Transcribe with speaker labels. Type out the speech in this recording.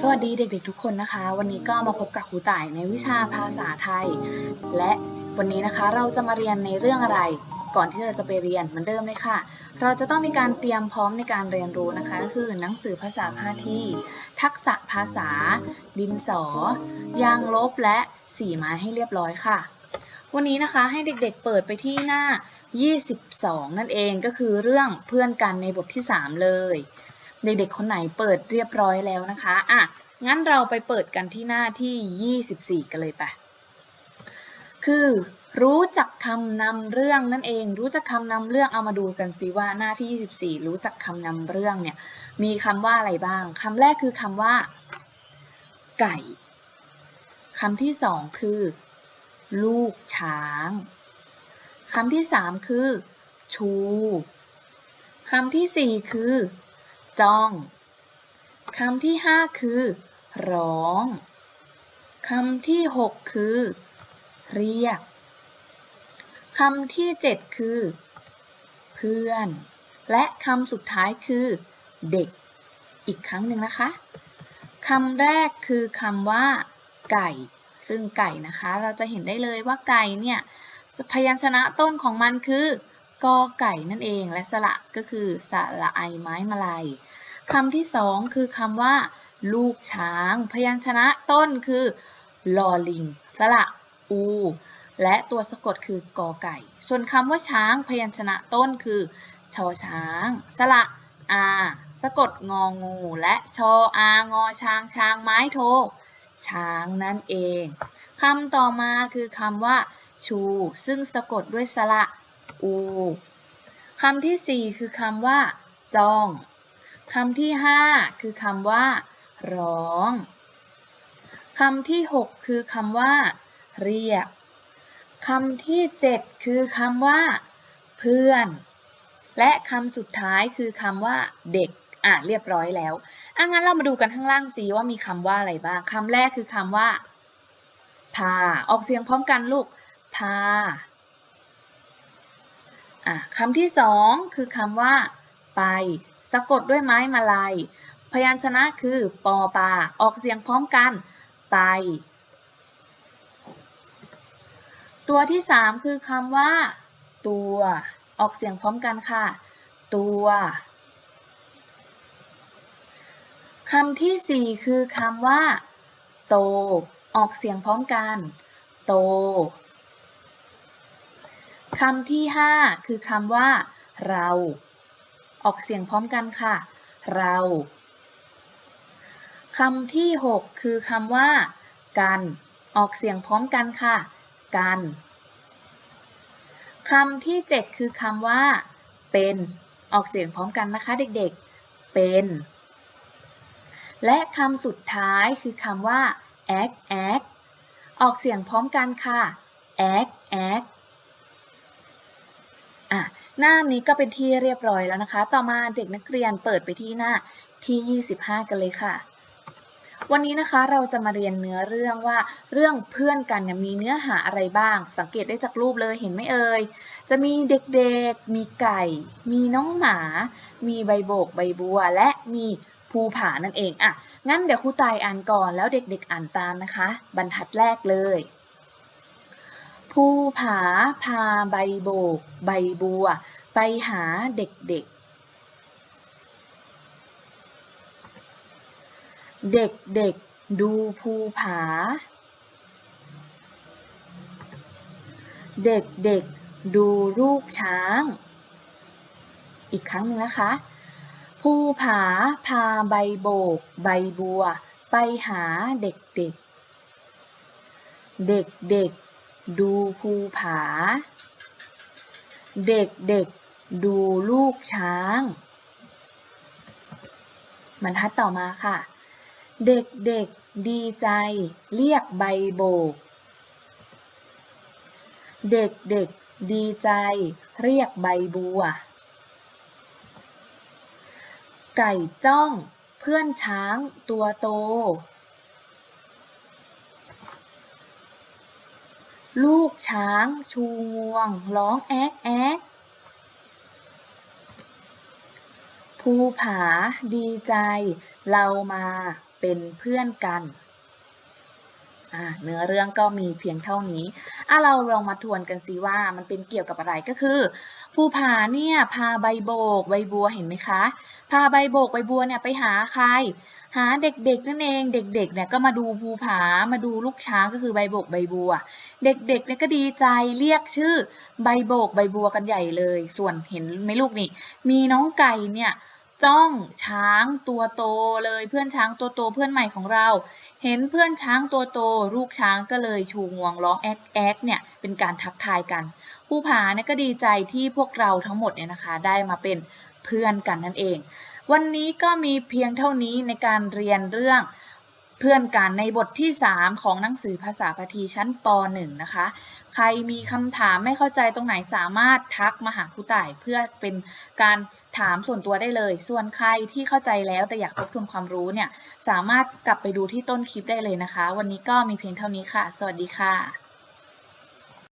Speaker 1: สวัสดีเด็กๆทุกคนนะคะ วันนี้ก็มาพบกับครูต่ายในวิชาภาษาไทย และวันนี้นะคะเราจะมาเรียนในเรื่องอะไร ก่อนที่เราจะไปเรียนเหมือนเดิมเลยค่ะ เราจะต้องมีการเตรียมพร้อมในการเรียนรู้นะคะก็คือหนังสือภาษาพาทีทักษะภาษา ดินสอ ยางลบและสีไม้ให้เรียบร้อยค่ะ วันนี้นะคะให้เด็กๆเปิดไปที่หน้า 22 นั่นเองก็คือเรื่องเพื่อนกันในบทที่ 3 เลย เด็กๆ คนไหนเปิดเรียบร้อยแล้วนะคะ อะ งั้นเราไปเปิดกันที่หน้าที่ 24 กันเลยไปะคือรู้จักคำนำเรื่องนั่นเอง รู้จักคำนำเรื่องเอามาดูกันสิว่าหน้าที่ 24 รู้จักคำนำเรื่องเนี่ย มีคำว่าอะไรบ้างคำแรกคือคำว่า ไก่คำที่สองคือ ลูกช้างคำที่สามคือ ชูคำที่สี่คือ จ้องคำที่ห้าคือ ร้องคำที่หกคือ เรียกคำที่เจ็ดคือ เพื่อน และคำสุดท้ายคือ เด็ก อีกครั้งหนึ่งนะคะคำแรกคือคำว่า ไก่ ซึ่งไก่นะคะ เราจะเห็นได้เลยว่าไก่เนี่ยพยัญชนะต้นของมันคือ กอไก่นั่นเองและสระก็คือสระไอไม้มาลัยคำที่สองคือคำว่า ลูกช้าง พยัญชนะต้นคือลอลิง สระอู และตัวสะกดคือกอไก่ ส่วนคำว่าช้าง พยัญชนะต้นคือ ชอช้าง สระอาสะกดงองู และชออางอช้างช้างไม้โท ช้างนั่นเองคำต่อมาคือคำว่า ชู ซึ่งสะกดด้วยสระ อูคำที่สี่คือคำว่า จ้องคำที่ห้าคือคำว่า ร้องคำที่หกคือคำว่า เรียกคำที่เจ็ดคือคำว่า เพื่อน และคำสุดท้ายคือคำว่า เด็กอะเรียบร้อยแล้วอะงั้นเรามาดูกันข้างล่างสิว่ามีคำว่าอะไรบ้างคำแรกคือคำว่าพาออกเสียงพร้อมกันลูกพา อะคำที่สองคือคำว่า ไป สะกดด้วยไม้มาลาย พยัญชนะคือปอปา ออกเสียงพร้อมกัน ไป ตัวที่สามคือคำว่า ตัว ออกเสียงพร้อมกันค่ะ ตัวคำที่สี่คือคำว่า โต ออกเสียงพร้อมกัน โต คำที่ห้าคือคำว่า เรา ออกเสียงพร้อมกันค่ะ เราคำที่หกคือคำว่า กัน ออกเสียงพร้อมกันค่ะ กันคำที่เจ็ดคือคำว่า เป็น ออกเสียงพร้อมกันนะคะ เด็กๆ เป็น และคำสุดท้ายคือคำว่า act act ออกเสียงพร้อมกันค่ะ act act อะหน้านี้ก็เป็นที่เรียบร้อยแล้วนะคะ ต่อมาเด็กนักเรียนเปิดไปที่หน้าที่ 25 กันเลยค่ะ วันนี้นะคะเราจะมาเรียนเนื้อเรื่องว่า เรื่องเพื่อนกันเนี่ยมีเนื้อหาอะไรบ้าง สังเกตได้จากรูปเลยเห็นไหมเอ่ย จะมีเด็กๆ มีไก่ มีน้องหมา มีใบโบกใบบัว และมีภูผานั่นเองอะงั้นเดี๋ยวครูตายอ่านก่อนแล้วเด็กๆอ่านตามนะคะ บรรทัดแรกเลย ภูผาพาใบโบก ใบบัว ไปหาเด็กๆ เด็กๆ ดูภูผา เด็กๆ ดูลูกช้าง อีกครั้งหนึ่งนะคะ ภูผาพาใบโบก ใบบัว ไปหาเด็กๆ เด็กๆ ดูภูผา เด็กๆดูลูกช้าง บรรทัดต่อมาค่ะ เด็กๆดีใจ เรียกใบโบก เด็กๆดีใจ เรียกใบบัว ไก่จ้อง เพื่อนช้างตัวโต ลูกช้างชูงวง ร้องแอ๊กแอ๊กภูผาดีใจ เรามาเป็นเพื่อนกันเนื้อเรื่องก็มีเพียงเท่านี้อะเราลองมาทวนกันสิว่ามันเป็นเกี่ยวกับอะไรก็คือ ภูผาเนี่ยพาใบโบกใบบัวเห็นไหมคะ พาใบโบกใบบัวเนี่ยไปหาใคร หาเด็กๆนั่นเอง เด็กๆเนี่ยก็มาดูภูผามาดูลูกช้างก็คือใบโบกใบบัว เด็กๆเนี่ยก็ดีใจเรียกชื่อใบโบกใบบัวกันใหญ่เลย ส่วนเห็นไหมลูกนี่ มีน้องไก่เนี่ย จ้องช้างตัวโตเลยเพื่อนช้างตัวโตเพื่อนใหม่ของเรา เห็นเพื่อนช้างตัวโต ลูกช้างก็เลยชูงวงร้องแอ๊กแอ๊กเนี่ยเป็นการทักทายกันภูผาเนี่ยก็ดีใจที่พวกเราทั้งหมดเนี่ยนะคะ ได้มาเป็นเพื่อนกันนั่นเอง วันนี้ก็มีเพียงเท่านี้ในการเรียนเรื่อง พื่อนกันในบทที่ 3 ของหนังสือภาษาพทีชั้นป .1 นะคะ ใครมีคำถามไม่เข้าใจตรงไหนสามารถทักมาหาครูต่ายเพื่อเป็นการถามส่วนตัวได้เลย ส่วนใครที่เข้าใจแล้วแต่อยากทบทวนความรู้เนี่ย สามารถกลับไปดูที่ต้นคลิปได้เลยนะคะ วันนี้ก็มีเพียงเท่านี้ค่ะ สวัสดีค่ะ